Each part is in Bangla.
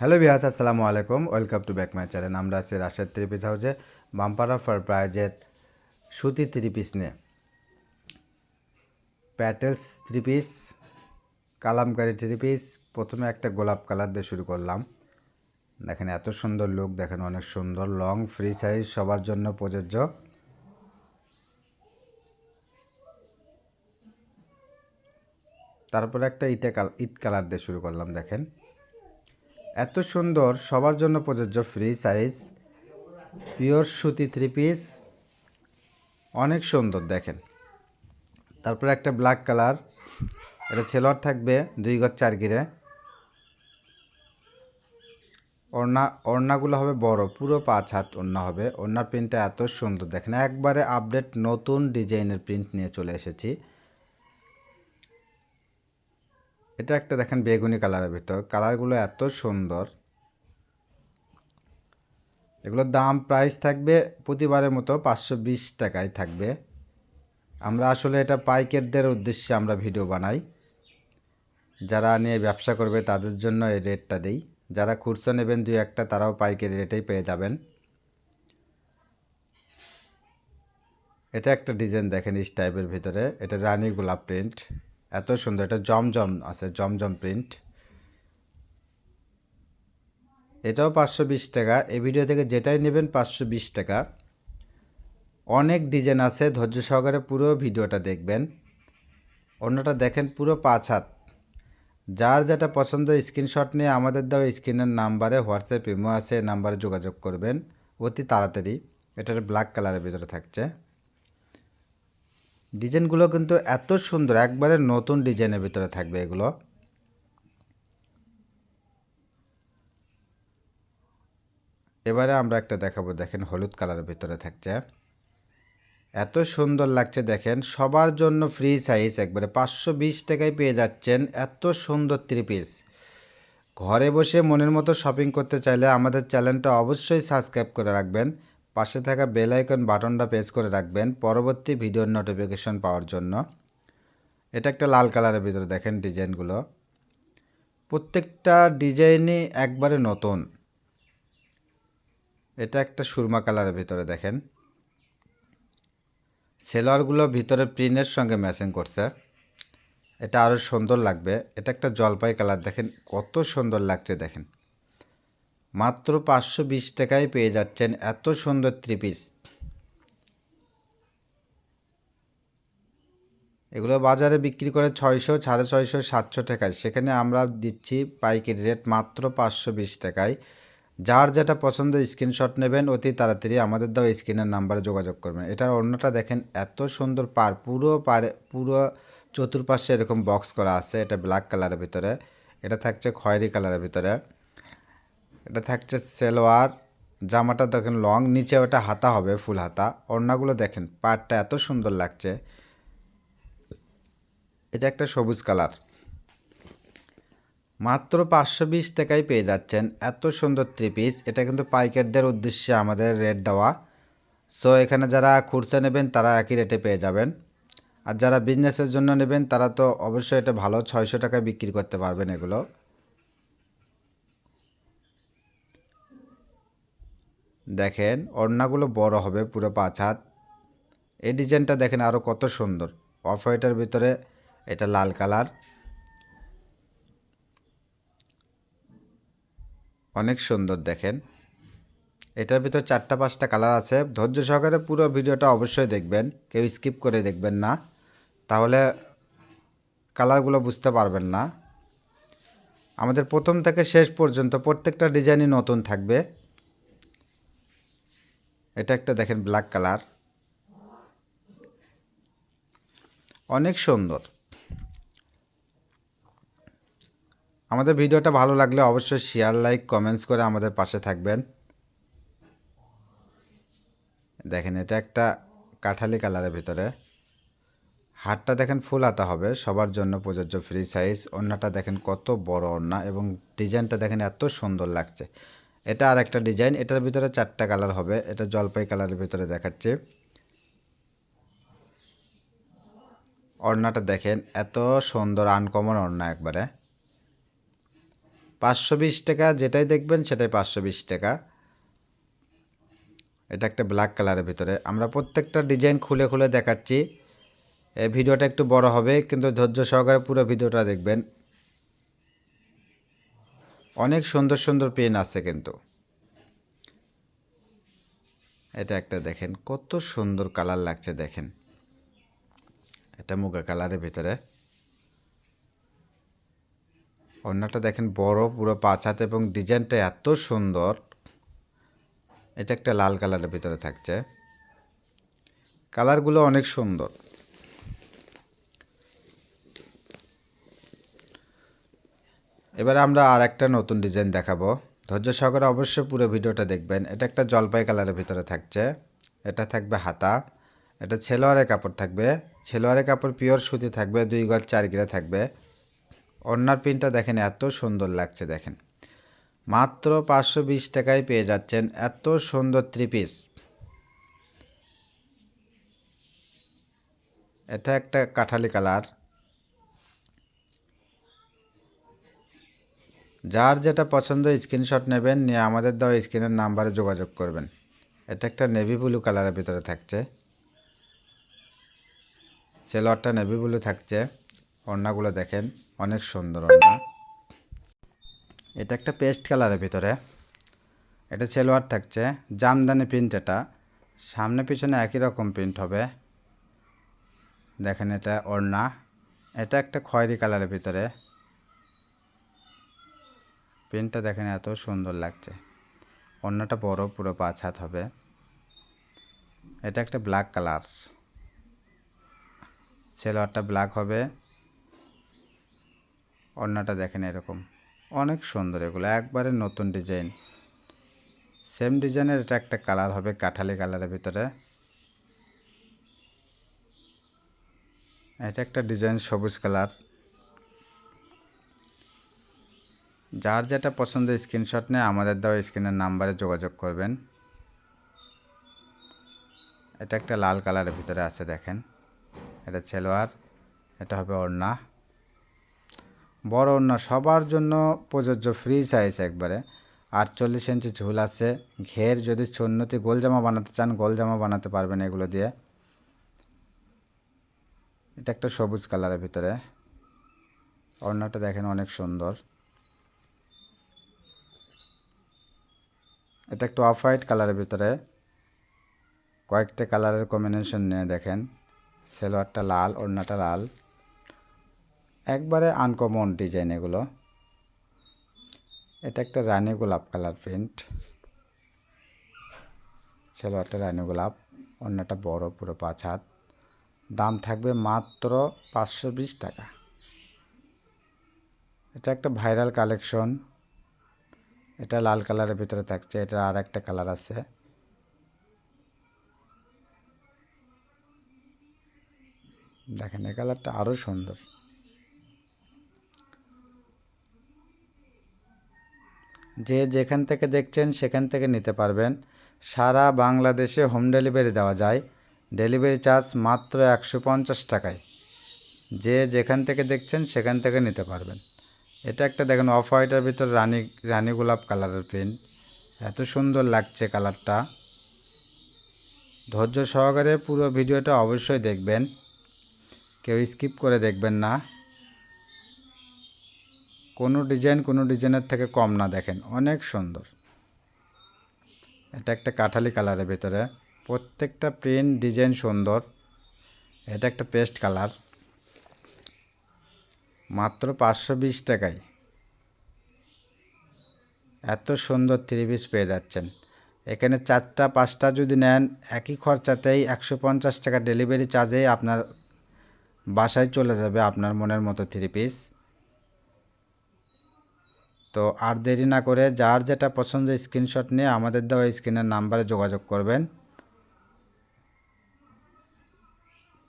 হ্যালো বিহাস আসসালামু আলাইকুম welcome to back my channel আমরা আছি রাশেদ থ্রি পিস হাউসে বাম্পার অফার প্রাইজের সুতি থ্রি পিস নিয়ে। Petals three piece kalamkari three piece প্রথমে একটা গোলাপ কালার দিয়ে শুরু করলাম। দেখেন এত সুন্দর লুক দেখেন অনেক সুন্দর। লং ফ্রি সাইজ সবার জন্য প্রযোজ্য। তারপরে একটা ইটে কাল ইট কালার দিয়ে শুরু করলাম, দেখেন। এত সুন্দর, সবার জন্য প্রযোজ্য ফ্রি সাইজ পিওর সুতি থ্রি পিস অনেক সুন্দর, দেখেন। তারপরে একটা ব্ল্যাক কালার এটা ছেলর থাকবে, দুই গজ চার গিরে ওড়না, ওড়নাগুলো হবে বড়, পুরো পাঁচ হাত ওড়না হবে। ওড়নার প্রিন্টটা এত সুন্দর, দেখেন, একবারে আপডেট নতুন ডিজাইনের প্রিন্ট নিয়ে চলে এসেছি। এটা একটা দেখেন বেগুনি কালারের ভিতর। কালারগুলো এত সুন্দর। এগুলোর দাম প্রাইস থাকবে প্রতিবারের মতো পাঁচশো বিশ টাকায় থাকবে। আমরা আসলে এটা পাইকারদের উদ্দেশ্যে আমরা ভিডিও বানাই। যারা নিয়ে ব্যবসা করবে তাদের জন্য এই রেটটা দিই। যারা খুচরো নেবেন দুই একটা, তারাও পাইকারি রেটেই পেয়ে যাবেন। এটা একটা ডিজাইন দেখেন ইস টাইপের ভিতরে। এটা রানী গোলাপ প্রিন্ট এত সুন্দর, এটা জমজম আছে, জমজম প্রিন্ট এটাও পাঁচশো বিশ টাকা। এই ভিডিও থেকে যেটাই নেবেন পাঁচশো বিশ টাকা। অনেক ডিজাইন আছে, ধৈর্য সহকারে পুরো ভিডিওটা দেখবেন। অন্যটা দেখেন পুরো পাঁচ হাত। যার যেটা পছন্দ স্ক্রিনশট নিয়ে আমাদের দেওয়া স্ক্রিনের নাম্বারে হোয়াটসঅ্যাপ ইমো আছে নাম্বারে যোগাযোগ করবেন। অতি তাড়াতাড়ি। এটার ব্ল্যাক কালারের ভিতরে থাকছে। ডিজাইনগুলো কিন্তু এত সুন্দর, একবারে নতুন ডিজাইনের ভিতরে থাকবে এগুলো। এবারে আমরা একটা দেখাবো, দেখেন হলুদ কালারের ভিতরে থাকছে। এত সুন্দর লাগছে, দেখেন সবার জন্য ফ্রি সাইজ একবারে পাঁচশো বিশ টাকায় পেয়ে যাচ্ছেন, এত সুন্দর থ্রি পিস ঘরে বসে মনের মতো শপিং করতে চাইলে আমাদের চ্যানেলটা অবশ্যই সাবস্ক্রাইব করে রাখবেন। পাশে থাকা বেল আইকন বাটনটা প্রেস করে রাখবেন পরবর্তী ভিডিওর নোটিফিকেশন পাওয়ার জন্য। এটা একটা লাল কালারের ভিতরে দেখেন ডিজাইনগুলো। প্রত্যেকটা ডিজাইনই একবারে নতুন। এটা একটা সুরমা কালারের ভিতরে দেখেন। সেলোয়ারগুলো ভিতরে প্রিন্টের সঙ্গে ম্যাচিং করছে। এটা আরও সুন্দর লাগবে। এটা একটা জলপাই কালার দেখেন। কত সুন্দর লাগছে দেখেন। মাত্র পাঁচশো বিশ টাকায় পেয়ে যাচ্ছেন এত সুন্দর থ্রি পিস এগুলো বাজারে বিক্রি করে ছয়শো, সাড়ে ছয়শো, সাতশো টাকায়। সেখানে আমরা দিচ্ছি পাইকারি রেট মাত্র পাঁচশো বিশ টাকায়। যার যেটা পছন্দ স্ক্রিনশট নেবেন, অতি তাড়াতাড়ি আমাদের দেওয়া স্ক্রিনের নাম্বারে যোগাযোগ করবেন। এটার অন্যটা দেখেন, এত সুন্দর পার, পুরো পারে, পুরো চতুর্পাশে এরকম বক্স করা আছে। এটা ব্ল্যাক কালারের ভিতরে। এটা থাকছে খয়েরি কালারের ভিতরে। এটা থাকছে সেলোয়ার, জামাটা দেখেন লং নিচে ওটা হাতা হবে, ফুল হাতা। ওড়নাগুলো দেখেন পাটটা এত সুন্দর লাগছে। এটা একটা সবুজ কালার। মাত্র পাঁচশো বিশ টাকায় পেয়ে যাচ্ছেন। এত সুন্দর থ্রি পিস এটা কিন্তু পাইকারদের উদ্দেশ্যে আমাদের রেট দেওয়া। সো এখানে যারা খুরসা নেবেন, তারা একই রেটে পেয়ে যাবেন। আর যারা বিজনেসের জন্য নেবেন, তারা তো অবশ্যই এটা ভালো ছয়শো টাকায় বিক্রি করতে পারবেন এগুলো। দেখেন, ওড়নাগুলো বড় হবে, পুরো পাঁচ হাত। এই ডিজাইনটা দেখেন আরও কত সুন্দর। অফ হোয়াইটের ভিতরে এটা লাল কালার। অনেক সুন্দর দেখেন। এটার ভিতর চারটা পাঁচটা কালার আছে। ধৈর্য সহকারে পুরো ভিডিওটা অবশ্যই দেখবেন। কেউ স্কিপ করে দেখবেন না। তাহলে কালারগুলো বুঝতে পারবেন না। আমাদের প্রথম থেকে শেষ পর্যন্ত প্রত্যেকটা ডিজাইনই নতুন থাকবে। এটা একটা দেখেন ব্ল্যাক কালার অনেক সুন্দর। আমাদের ভিডিওটা ভালো লাগলে অবশ্যই শেয়ার লাইক কমেন্টস করে আমাদের পাশে থাকবেন। দেখেন এটা একটা কাঠালি কালারের ভিতরে। হাটটা দেখেন ফুল আতা হবে, সবার জন্য প্রযোজ্য ফ্রি সাইজ ওড়নাটা দেখেন কত বড় ওড়না এবং ডিজাইনটা দেখেন এত সুন্দর লাগছে। এটা আর একটা ডিজাইন এটার ভিতরে চারটা কালার হবে। এটা জলপাই কালারের ভিতরে দেখাচ্ছে। ওড়নাটা দেখেন, এত সুন্দর আনকমন ওড়না একবারে। পাঁচশো বিশ টাকা, যেটাই দেখবেন সেটাই পাঁচশো বিশ টাকা। এটা একটা ব্ল্যাক কালারের ভিতরে। আমরা প্রত্যেকটা ডিজাইন খুলে খুলে দেখাচ্ছি। এই ভিডিওটা একটু বড় হবে, কিন্তু ধৈর্য সহকারে পুরো ভিডিওটা দেখবেন। অনেক সুন্দর সুন্দর পেন আছে কিন্তু। এটা একটা দেখেন, কত সুন্দর কালার লাগছে দেখেন। এটা মুগা কালারের ভিতরে। অন্যটা দেখেন, বড়, পুরো পাঁচ হাত এবং ডিজাইনটা এত সুন্দর। এটা একটা লাল কালারের ভিতরে থাকছে। কালারগুলো অনেক সুন্দর। এবারে আমরা আর একটা নতুন ডিজাইন দেখাবো। ধৈর্য সহকারে অবশ্যই পুরো ভিডিওটা দেখবেন। এটা একটা জলপাই কালারের ভিতরে থাকছে। এটা থাকবে হাতা। এটা ছেলোয়ারের কাপড় থাকবে। ছেলোয়ারের কাপড় পিওর সুতি থাকবে, দুই গজ চার গিরে থাকবে। অন্যার প্রিন্টটা দেখেন, এত সুন্দর লাগছে দেখেন। মাত্র পাঁচশো বিশ টাকায় পেয়ে যাচ্ছেন এত সুন্দর থ্রি পিস এটা একটা কাঠালি কালার। যার যেটা পছন্দ স্ক্রিনশট নেবেন, নিয়ে আমাদের দেওয়া স্ক্রিনের নাম্বারে যোগাযোগ করবেন। এটা একটা নেভি ব্লু কালারের ভিতরে থাকছে। সেলোয়ারটা নেভি ব্লু থাকছে। ওড়নাগুলো দেখেন, অনেক সুন্দর ওড়না। এটা একটা পেস্ট কালারের ভিতরে। এটা সেলোয়ার থাকছে, জামদানি প্রিন্ট এটা। সামনে পিছনে একই রকম প্রিন্ট হবে। দেখেন এটা ওড়না। এটা একটা খয়েরি কালারের ভিতরে। প্রিন্টটা দেখেন এত সুন্দর লাগছে। অন্যটা বড়, পুরো পাঁচ হাত হবে। এটা একটা ব্ল্যাক কালার। সেলোয়ারটা ব্ল্যাক হবে। অন্যটা দেখেন এরকম। অনেক সুন্দর এগুলো, একবারে নতুন ডিজাইন। সেম ডিজাইনের এটা একটা কালার হবে, কাঠালি কালারের ভিতরে। এটা একটা ডিজাইন সবুজ কালার। যার যেটা পছন্দ স্ক্রিনশট নিয়ে, আমাদের দেওয়া স্ক্রিনের নাম্বারে যোগাযোগ করবেন। এটা একটা লাল কালারের ভিতরে আছে, দেখেন। এটা ছেলোয়ার এটা হবে ওড়না। বড় ওড়না সবার জন্য প্রযোজ্য ফ্রি সাইজ একবারে। আটচল্লিশ ইঞ্চি ঝুল আছে। ঘের যদি চন্নতি গোল জামা বানাতে চান, গোল জামা বানাতে পারবেন এগুলো দিয়ে। এটা একটা সবুজ কালারের ভিতরে। ওড়নাটা দেখেন অনেক সুন্দর। এটা একটু অফ হোয়াইট কালারের ভিতরে। কয়েকটা কালারের কম্বিনেশন নিয়ে দেখেন। সেলোয়ারটা লাল, ওড়নাটা লাল। একবারে আনকমন ডিজাইন এগুলো। এটা একটা রানী গোলাপ কালার প্রিন্ট সেলোয়ারটা রানী গোলাপ অন্যটা বড়, পুরো পাঁচ হাত। দাম থাকবে মাত্র পাঁচশো বিশ টাকা। এটা একটা ভাইরাল কালেকশন এটা লাল কালারের ভিতরে থাকছে, এটা আর একটা কালার আছে। দেখেন, এই কালারটা আরও সুন্দর। যে যেখান থেকে দেখছেন, সেখান থেকে নিতে পারবেন। সারা বাংলাদেশে হোম ডেলিভারি দেওয়া যায়। ডেলিভারি চার্জ মাত্র একশো পঞ্চাশ টাকায়। যে যেখান থেকে দেখছেন, সেখান থেকে নিতে পারবেন। এটা একটা দেখেন অফ হোয়াইটের ভিতর রানী রানী গোলাপ কালারের প্রিন্ট এত সুন্দর লাগছে কালারটা। ধৈর্য সহকারে পুরো ভিডিওটা অবশ্যই দেখবেন। কেউ স্কিপ করে দেখবেন না। কোনো ডিজাইন কোনো ডিজাইনের থেকে কম না দেখেন, অনেক সুন্দর। এটা একটা কাঠালি কালারের ভিতরে। প্রত্যেকটা প্রিন্ট ডিজাইন সুন্দর। এটা একটা পেস্ট কালার মাত্র পাঁচশো বিশ টাকায়। এত সুন্দর থ্রি পিস পেয়ে যাচ্ছেন। এখানে চারটা, পাঁচটা যদি নেন, একই খরচাতেই একশো পঞ্চাশ টাকা ডেলিভারি চার্জেই আপনার বাসায় চলে যাবে আপনার মনের মতো থ্রি পিস তো আর দেরি না করে যার যেটা পছন্দ স্ক্রিনশট নিয়ে আমাদের দেওয়া স্ক্রিনের নাম্বারে যোগাযোগ করবেন।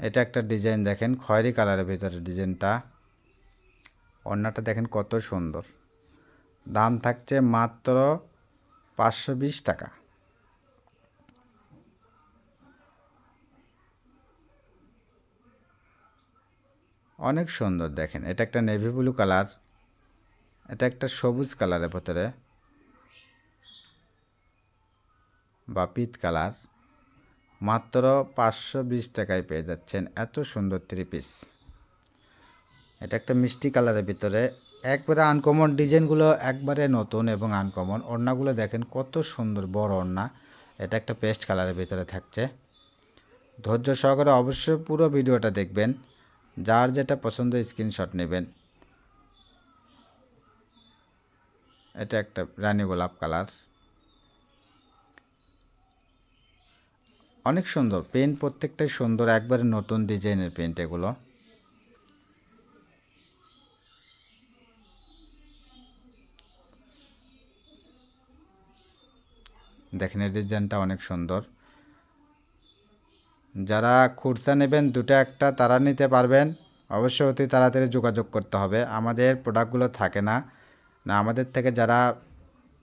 এটা একটা ডিজাইন দেখেন, খয়েরি কালারের ভিতরে ডিজাইনটা অন্যটা দেখেন কত সুন্দর। দাম থাকছে মাত্র পাঁচশো বিশ টাকা। অনেক সুন্দর দেখেন, এটা একটা নেভি ব্লু কালার এটা একটা সবুজ কালারের ভেতরে, বা পিত কালার মাত্র পাঁচশো বিশ টাকায় পেয়ে যাচ্ছেন, এত সুন্দর থ্রি পিস এটা একটা মিষ্টি কালারের ভিতরে। একবারে আনকমন ডিজাইনগুলো একবারে নতুন এবং আনকমন ওড়নাগুলো দেখেন কত সুন্দর বড় ওড়না এটা একটা পেস্ট কালারের ভিতরে থাকছে। ধৈর্য সহকারে অবশ্যই পুরো ভিডিওটা দেখবেন। যার যেটা পছন্দ স্ক্রিনশট নেবেন। এটা একটা রানী গোলাপ কালার। অনেক সুন্দর। পেন্ট প্রত্যেকটাই সুন্দর। একবারে নতুন ডিজাইনের পেন্ট এগুলো। দেখেন, এই ডিজাইনটা অনেক সুন্দর। যারা খুরসা নেবেন, দুটো একটা তারা নিতে পারবেন। অবশ্যই অতি তাড়াতাড়ি যোগাযোগ করতে হবে। আমাদের প্রোডাক্টগুলো থাকে না। না, আমাদের থেকে যারা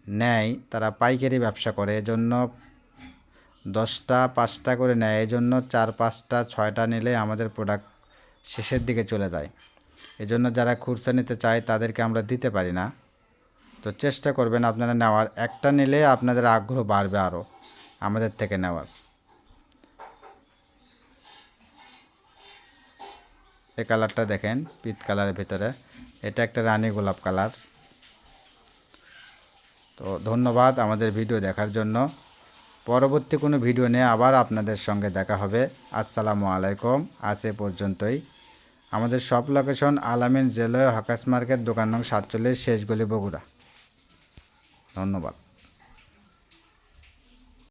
নেয়, তারা পাইকারি ব্যবসা করে। এজন্য দশটা, পাঁচটা করে নেয়। এই জন্য চার, পাঁচটা, ছয়টা নিলে আমাদের প্রোডাক্ট শেষের দিকে চলে যায়। এজন্য যারা খুরসা নিতে চায়, তাদেরকে আমরা দিতে পারি না। তো চেষ্টা করবেন আপনারা নেওয়ার। একটা নিলে আপনাদের আগ্রহ বাড়বে আরও আমাদের থেকে নেওয়ার। এ কালারটা দেখেন পিত কালারের ভিতরে। এটা একটা রানী গোলাপ কালার। তো ধন্যবাদ আমাদের ভিডিও দেখার জন্য। পরবর্তী কোনো ভিডিও নিয়ে আবার আপনাদের সঙ্গে দেখা হবে। আসসালামু আলাইকুম। আজ এ পর্যন্তই। আমাদের সব লোকেশন আলামিন জেলয় হকাস মার্কেট, দোকান নং সাতচল্লিশ, শেষগলি বগুড়া। ধন্যবাদ